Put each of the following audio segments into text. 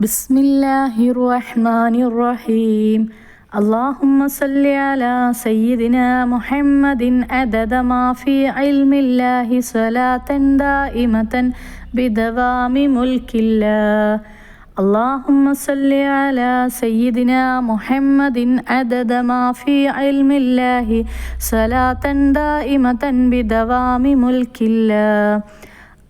بسم الله الرحمن الرحيم اللهم صل على سيدنا محمد عدد ما في علم الله صلاة دائمة بدوام ملك الله اللهم صل على سيدنا محمد عدد ما في علم الله صلاة دائمة بدوام ملك الله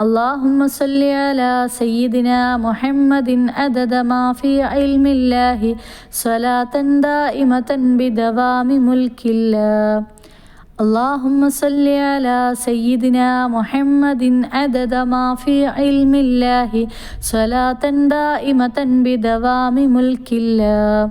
اللهم صل على سيدنا محمد عدد ما في علم الله صلاة دائمة بدوام ملك الله. اللهم صل على سيدنا محمد عدد ما في علم الله صلاة دائمة بدوام ملك الله.